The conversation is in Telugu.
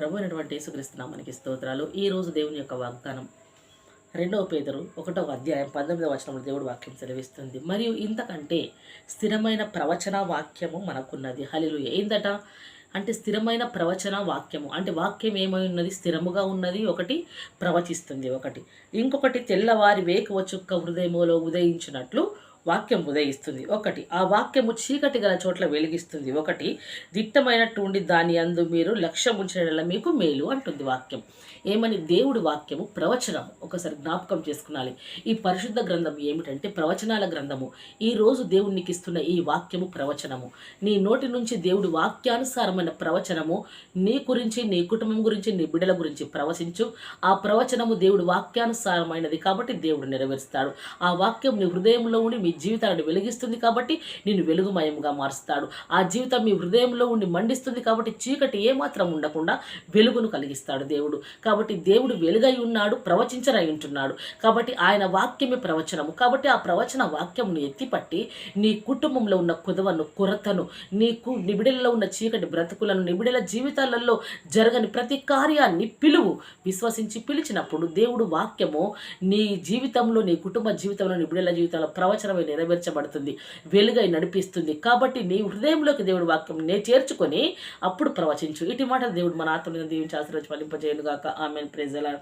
ప్రభు అయినటువంటి యేసుక్రీస్తునామానికి స్తోత్రాలు. ఈ రోజు దేవుని యొక్క వాగ్దానం. రెండవ పేదరు ఒకటవ అధ్యాయం పంతొమ్మిదవ వచనంలో దేవుడు వాక్యం సెలవిస్తుంది. మరియు ఇంతకంటే స్థిరమైన ప్రవచన వాక్యము మనకున్నది. హలిలు ఏందట? అంటే స్థిరమైన ప్రవచన వాక్యము. అంటే వాక్యం ఏమై ఉన్నది? స్థిరముగా ఉన్నది ఒకటి ప్రవచిస్తుంది ఒకటి. ఇంకొకటి తెల్లవారి వేకువ చుక్క హృదయములో ఉదయించినట్లు వాక్యం ఉదయిస్తుంది. ఒకటి ఆ వాక్యము చీకటి గల చోట్ల వెలిగిస్తుంది. ఒకటి దిట్టమైనటువంటి దాని అందు మీరు లక్ష్యం ఉంచిన మీకు మేలు అంటుంది వాక్యం. ఏమని? దేవుడి వాక్యము ప్రవచనం ఒకసారి జ్ఞాపకం చేసుకునాలి. ఈ పరిశుద్ధ గ్రంథం ఏమిటంటే ప్రవచనాల గ్రంథము. ఈ రోజు దేవుడు నీకు ఇస్తున్న ఈ వాక్యము ప్రవచనము. నీ నోటి నుంచి దేవుడి వాక్యానుసారమైన ప్రవచనము నీ గురించి నీ కుటుంబం గురించి నీ బిడ్డల గురించి ప్రవచించు. ఆ ప్రవచనము దేవుడి వాక్యానుసారమైనది కాబట్టి దేవుడు నెరవేరుస్తాడు. ఆ వాక్యం నీ హృదయంలో ఉండి మీ జీవితాలను వెలిగిస్తుంది కాబట్టి నేను వెలుగుమయంగా మారుస్తాడు. ఆ జీవితం మీ హృదయంలో ఉండి మండిస్తుంది కాబట్టి చీకటి ఏమాత్రం ఉండకుండా వెలుగును కలిగిస్తాడు దేవుడు. కాబట్టి దేవుడు వెలుగై ఉన్నాడు ప్రవచించరై ఉంటున్నాడు. కాబట్టి ఆయన వాక్యమే ప్రవచనము. కాబట్టి ఆ ప్రవచన వాక్యమును ఎత్తిపట్టి నీ కుటుంబంలో ఉన్న కుదవను కొరతను నీకు నిబిడలలో ఉన్న చీకటి బ్రతుకులను నిబిడల జీవితాలలో జరగని ప్రతి కార్యాన్ని పిలువు. విశ్వసించి పిలిచినప్పుడు దేవుడు వాక్యము నీ జీవితంలో నీ కుటుంబ జీవితంలో నిబిడల జీవితంలో ప్రవచనం ప్రవచనమై నెరవేర్చబడుతుంది వెలుగై నడిపిస్తుంది. కాబట్టి నీ హృదయంలోకి దేవుడు వాక్యం నే చేర్చుకొని అప్పుడు ప్రవచించు. ఇటు మాట దేవుడు మన ఆత్మని దీవించి ఆశీర్వచి ఫలింపజేయను గాక ఆమెన్ ప్రెజలా